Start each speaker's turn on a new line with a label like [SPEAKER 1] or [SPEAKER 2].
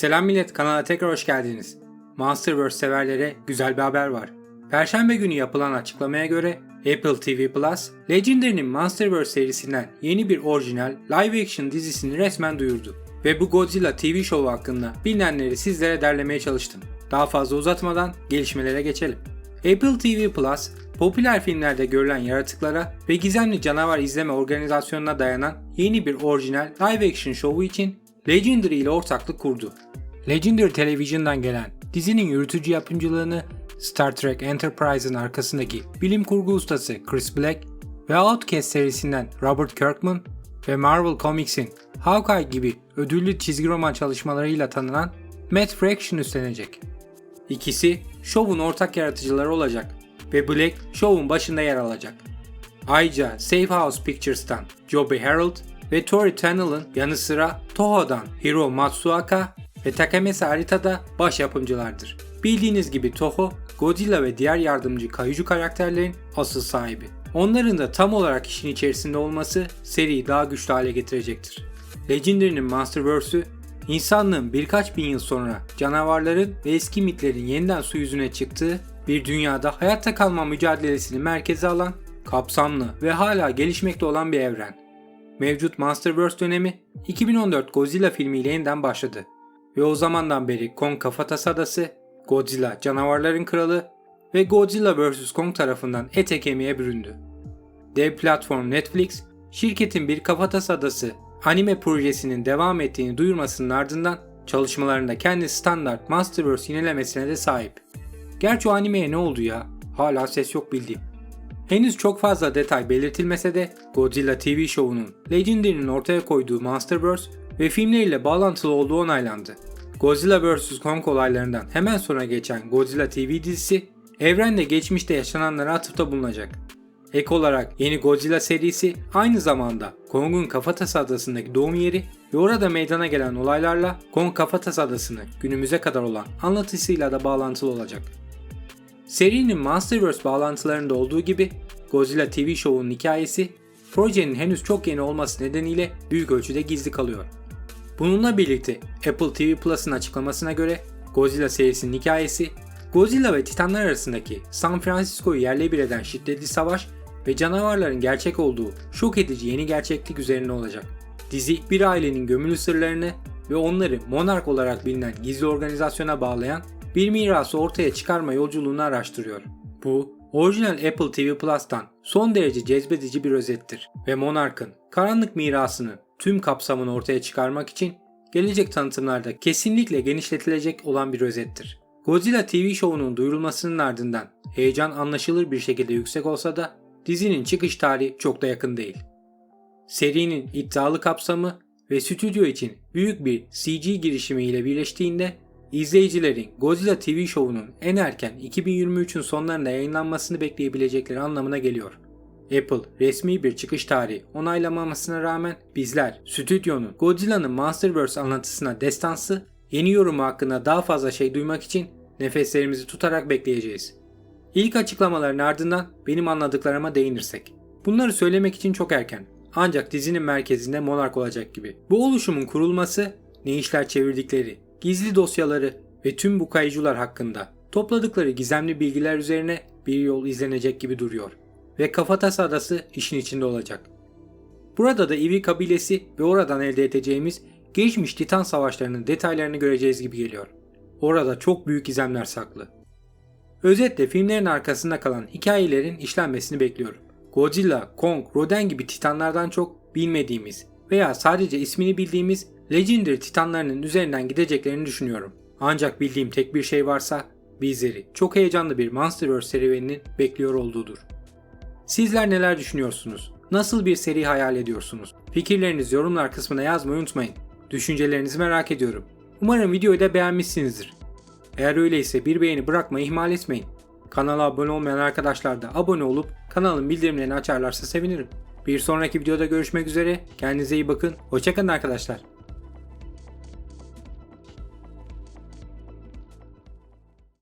[SPEAKER 1] Selam millet kanala tekrar hoş geldiniz. Monsterverse severlere güzel bir haber var. Perşembe günü yapılan açıklamaya göre Apple TV Plus, Legendary'nin Monsterverse serisinden yeni bir orijinal live action dizisini resmen duyurdu. Ve bu Godzilla TV şovu hakkında bilinenleri sizlere derlemeye çalıştım. Daha fazla uzatmadan gelişmelere geçelim. Apple TV Plus, popüler filmlerde görülen yaratıklara ve gizemli canavar izleme organizasyonuna dayanan yeni bir orijinal live action şovu için Legendary ile ortaklık kurdu. Legendary Television'dan gelen dizinin yürütücü yapımcılığını Star Trek Enterprise'ın arkasındaki bilim kurgu ustası Chris Black ve Outcast serisinden Robert Kirkman ve Marvel Comics'in Hawkeye gibi ödüllü çizgi roman çalışmalarıyla tanınan Matt Fraction üstlenecek. İkisi şovun ortak yaratıcıları olacak ve Black şovun başında yer alacak. Ayrıca Safe House Pictures'tan Joby Harold ve Tori Tennell'ın yanı sıra Toho'dan Hiro Matsuoka ve Takemasa Arita da baş yapımcılardır. Bildiğiniz gibi Toho, Godzilla ve diğer yardımcı kaiju karakterlerin asıl sahibi. Onların da tam olarak işin içerisinde olması seriyi daha güçlü hale getirecektir. Legendary'nin Monsterverse'ü insanlığın birkaç bin yıl sonra canavarların ve eski mitlerin yeniden su yüzüne çıktığı bir dünyada hayatta kalma mücadelesini merkeze alan, kapsamlı ve hala gelişmekte olan bir evren. Mevcut Monsterverse dönemi 2014 Godzilla filmiyle yeniden başladı ve o zamandan beri Kong Kafatası Adası, Godzilla Canavarların Kralı ve Godzilla vs. Kong tarafından ete kemiğe büründü. Dev platform Netflix, şirketin bir Kafatası Adası anime projesinin devam ettiğini duyurmasının ardından çalışmalarında kendi standart Monsterverse yenilemesine de sahip. Gerçi o animeye ne oldu ya? Hala ses yok bildiğim. Henüz çok fazla detay belirtilmese de Godzilla TV şovunun Legendary'nin ortaya koyduğu Monsterverse ve filmleriyle bağlantılı olduğu onaylandı. Godzilla vs. Kong olaylarından hemen sonra geçen Godzilla TV dizisi evrende geçmişte yaşananlara atıfta bulunacak. Ek olarak yeni Godzilla serisi aynı zamanda Kong'un Kafatası Adası'ndaki doğum yeri ve orada meydana gelen olaylarla Kong Kafatası Adası'nı günümüze kadar olan anlatısıyla da bağlantılı olacak. Serinin Monsterverse bağlantılarında olduğu gibi Godzilla TV şovunun hikayesi projenin henüz çok yeni olması nedeniyle büyük ölçüde gizli kalıyor. Bununla birlikte Apple TV Plus'ın açıklamasına göre Godzilla serisinin hikayesi Godzilla ve Titanlar arasındaki San Francisco'yu yerle bir eden şiddetli savaş ve canavarların gerçek olduğu şok edici yeni gerçeklik üzerine olacak. Dizi bir ailenin gömülü sırlarını ve onları Monark olarak bilinen gizli organizasyona bağlayan bir mirası ortaya çıkarma yolculuğunu araştırıyor. Bu, orijinal Apple TV Plus'tan son derece cezbedici bir özettir ve Monarch'ın karanlık mirasını tüm kapsamını ortaya çıkarmak için gelecek tanıtımlarda kesinlikle genişletilecek olan bir özettir. Godzilla TV şovunun duyurulmasının ardından heyecan anlaşılır bir şekilde yüksek olsa da dizinin çıkış tarihi çok da yakın değil. Serinin iddialı kapsamı ve stüdyo için büyük bir CG girişimi ile birleştiğinde izleyicilerin Godzilla TV şovunun en erken 2023'ün sonlarında yayınlanmasını bekleyebilecekleri anlamına geliyor. Apple resmi bir çıkış tarihi onaylamamasına rağmen bizler stüdyonun Godzilla'nın Monsterverse anlatısına destansı yeni yorumu hakkında daha fazla şey duymak için nefeslerimizi tutarak bekleyeceğiz. İlk açıklamaların ardından benim anladıklarıma değinirsek. Bunları söylemek için çok erken. Ancak dizinin merkezinde Monark olacak gibi. Bu oluşumun kurulması, ne işler çevirdikleri, gizli dosyaları ve tüm bu kayıcılar hakkında topladıkları gizemli bilgiler üzerine bir yol izlenecek gibi duruyor. Ve Kafatası Adası işin içinde olacak. Burada da Ivi kabilesi ve oradan elde edeceğimiz geçmiş Titan savaşlarının detaylarını göreceğiz gibi geliyor. Orada çok büyük gizemler saklı. Özetle filmlerin arkasında kalan hikayelerin işlenmesini bekliyorum. Godzilla, Kong, Rodan gibi titanlardan çok bilmediğimiz veya sadece ismini bildiğimiz Legendary titanlarının üzerinden gideceklerini düşünüyorum. Ancak bildiğim tek bir şey varsa bizleri çok heyecanlı bir Monsterverse serüveninin bekliyor olduğudur. Sizler neler düşünüyorsunuz? Nasıl bir seri hayal ediyorsunuz? Fikirlerinizi yorumlar kısmına yazmayı unutmayın. Düşüncelerinizi merak ediyorum. Umarım videoyu da beğenmişsinizdir. Eğer öyleyse bir beğeni bırakmayı ihmal etmeyin. Kanala abone olmayan arkadaşlar da abone olup kanalın bildirimlerini açarlarsa sevinirim. Bir sonraki videoda görüşmek üzere. Kendinize iyi bakın. Hoşçakalın arkadaşlar.